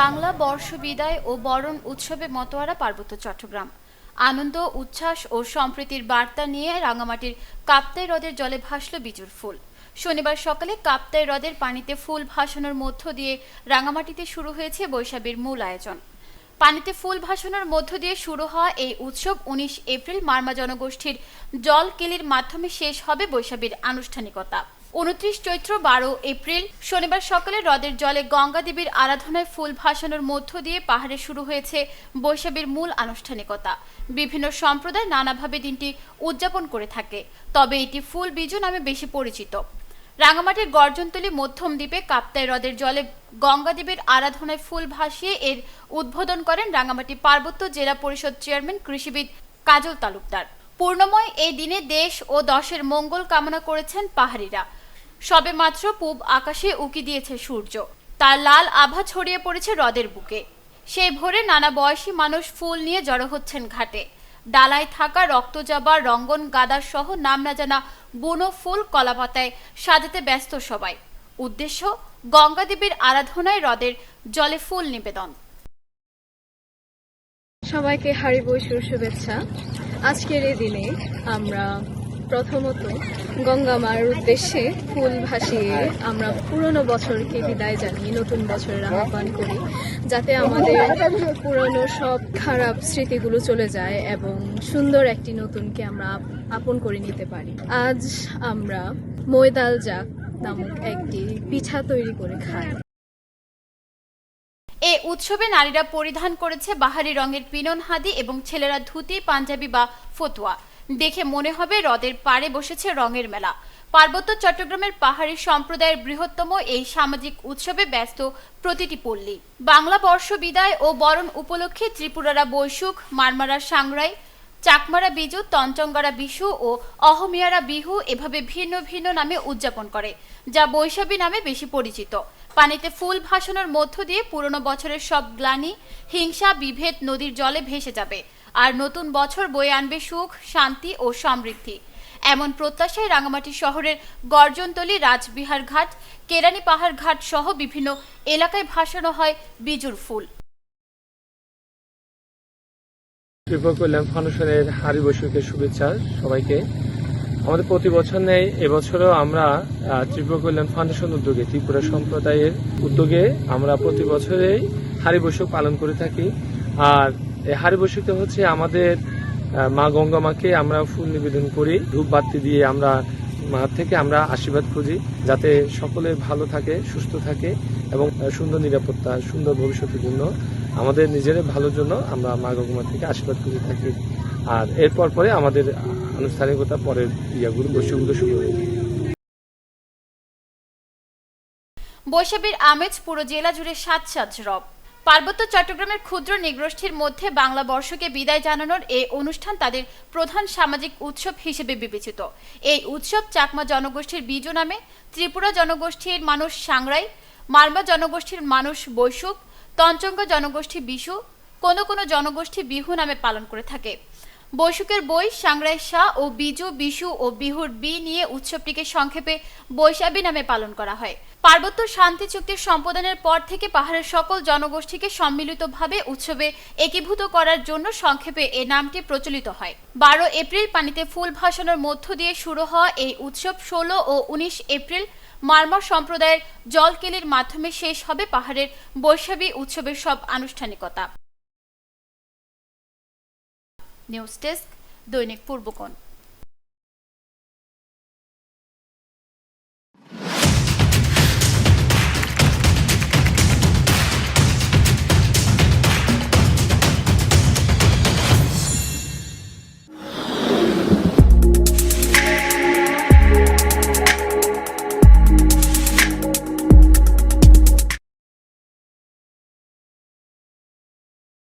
বাংলা বর্ষ বিদায় ও বরণ উৎসবে মতোয়ারা পার্বত্য চট্টগ্রাম। আনন্দ, উচ্ছ্বাস ও সম্প্রীতির বার্তা নিয়ে রাঙামাটির কাপ্তাই হ্রদের জলে ভাসল বিজুর ফুল। শনিবার সকালে কাপ্তাই হ্রদের পানিতে ফুল ভাসানোর মধ্য দিয়ে রাঙামাটিতে শুরু হয়েছে বৈশাখীর মূল আয়োজন। পানিতে ফুল ভাসানোর মধ্য দিয়ে শুরু হওয়া এই উৎসব উনিশ এপ্রিল মার্মা জনগোষ্ঠীর জল কেলির মাধ্যমে শেষ হবে বৈশাখীর আনুষ্ঠানিকতা। উনত্রিশ চৈত্র বারো এপ্রিল, শনিবার সকালে হ্রদের জলে গঙ্গা দেবীর আরাধনায় ফুল ভাসানোর মধ্য দিয়ে পাহাড়ে শুরু হয়েছে বৈশাখীর মূল আনুষ্ঠানিকতা। বিভিন্ন সম্প্রদায় নানাভাবে দিনটি উদযাপন করে থাকে, তবে এটি ফুল বিজু নামে বেশি পরিচিত। রাঙামাটির গর্জনতলী মধ্যম দ্বীপে কাপ্তাই হ্রদের জলে গঙ্গাদেবীর আরাধনায় ফুল ভাসিয়ে এর উদ্বোধন করেন রাঙামাটি পার্বত্য জেলা পরিষদ চেয়ারম্যান কৃষিবিদ কাজল তালুকদার। পূর্ণময় এই দিনে দেশ ও দশের মঙ্গল কামনা করেছেন পাহাড়িরা। সবে মাত্র পূব আকাশে উকি দিয়েছে সূর্য। তার লাল আভা ছড়িয়ে পড়েছে হ্রদের বুকে। সেই ভোরে নানা বয়সী মানুষ ফুল নিয়ে জড়ো হচ্ছেন ঘাটে। ডালায় থাকা রক্তজাবা, রঙ্গন গাদা সহ নাম না জানা বুনো ফুল কলাপাতায় সাজাতে ব্যস্ত সবাই। উদ্দেশ্য গঙ্গা দেবীর আরাধনায় হ্রদের জলে ফুল নিবেদন। সবাইকে হারি বৈশুর শুভেচ্ছা। আজকের এই দিনে আমরা প্রথমত গঙ্গা মার উদ্দেশ্যে ফুল ভাসিয়ে আমরা পুরনো বছরকে বিদায় জানিয়ে নতুন বছরের আহ্বান করি, যাতে আমাদের পুরনো সব খারাপ স্মৃতিগুলো চলে যায় এবং সুন্দর একটি নতুনকে আমরা আপন করে নিতে পারি। আজ আমরা ময়দাল জাক নামক একটি পিঠা তৈরি করে খাই। এ উৎসবে নারীরা পরিধান করেছে বাহারি রঙের পিনন হাদি এবং ছেলেরা ধুতি, পাঞ্জাবি বা ফতুয়া। দেখে মনে হবে হ্রদের পাড়ে বসেছে রঙের মেলা। পার্বত্য চট্টগ্রামের পাহাড়ি সম্প্রদায়ের বৃহত্তম এই সামাজিক উৎসবে ব্যস্ত প্রতিটি পল্লী। বাংলা বর্ষ বিদায় ও বরণ উপলক্ষে ত্রিপুরারা বৈশুখ, মারমারা সাংরাই, চাকমারা বিজু, তঞ্চঙ্গারা বিশু ও অহমিয়ারা বিহু এভাবে ভিন্ন ভিন্ন নামে উদযাপন করে, যা বৈশাখী নামে বেশি পরিচিত। পানিতে ফুল ভাসানোর মধ্য দিয়ে পুরনো বছরের সব গ্লানি, হিংসা, বিভেদ নদীর জলে ভেসে যাবে। আর নতুন বছর বয়ে আনবে সুখ, শান্তি ও সমৃদ্ধি। এমন প্রত্যাশায় রাঙামাটি শহরের গর্জনতলী রাজবিহার ঘাট, কেরানি পাহাড় ঘাট সহ বিভিন্ন এলাকায় ভাসানো হয় বিজুর ফুল। ত্রিপুরা কল্যাণ ফাউন্ডেশনের হারি বৈশাখের শুভেচ্ছা সবাইকে। আমাদের প্রতি বছর নেই, এবছরও আমরা ত্রিপুরা কল্যাণ ফাউন্ডেশন উদ্যোগে, ত্রিপুরা সম্প্রদায়ের উদ্যোগে আমরা প্রতি বছরেই হারি বৈশাখ পালন করে থাকি। আর এই হারি বৈশাখে হচ্ছে আমাদের মা গঙ্গা মাকে আমরা ফুল নিবেদন করি। ধূপ বাতি দিয়ে আমরা, মা থেকে আমরা আশীর্বাদ খুঁজি, যাতে সকলে ভালো থাকে, সুস্থ থাকে এবং সুন্দর নিরাপত্তা, সুন্দর ভবিষ্যতের জন্য আমাদের নিজের ভালোর জন্য আমরা মা গঙ্গা থেকে আশীর্বাদ খুঁজে থাকি। আর এরপর পরে আমাদের আনুষ্ঠানিকতা পরের ইয়াগুলো বৈশ্যগুলো শুরু হয়ে। বৈশাখীর আমেজ পুরো জেলা জুড়ে সাত সাত রব। পার্বত্য চট্টগ্রামের ক্ষুদ্র নৃগোষ্ঠীর মধ্যে বাংলা বর্ষকে বিদায় জানানোর এই অনুষ্ঠান তাদের প্রধান সামাজিক উৎসব হিসেবে বিবেচিত। এই উৎসব চাকমা জনগোষ্ঠীর বিজু নামে, ত্রিপুরা জনগোষ্ঠীর মানুষ সাংরাই মারমা জনগোষ্ঠীর মানুষ বৈশুক, তঞ্চঙ্গ জনগোষ্ঠী বিশু, কোনো কোনো জনগোষ্ঠী বিহু নামে পালন করে থাকে। বৈশুকের বই সাংরাই শাহ ও বিজু, বিশু ও বিহুর বি নিয়ে উৎসবটিকে সংক্ষেপে বৈশাখী নামে পালন করা হয়। পার্বত্য শান্তি চুক্তির সম্পাদনের পর থেকে পাহাড়ের সকল জনগোষ্ঠীকে সম্মিলিতভাবে উৎসবে একীভূত করার জন্য সংক্ষেপে এ নামটি প্রচলিত হয়। বারো এপ্রিল পানিতে ফুল ভাসানোর মধ্য দিয়ে শুরু হওয়া এই উৎসব ষোলো ও উনিশ এপ্রিল মারমা সম্প্রদায়ের জলকেলির মাধ্যমে শেষ হবে পাহাড়ের বৈশাখী উৎসবের সব আনুষ্ঠানিকতা। নিউজ ডেস্ক দৈনিক পূর্বকোণ।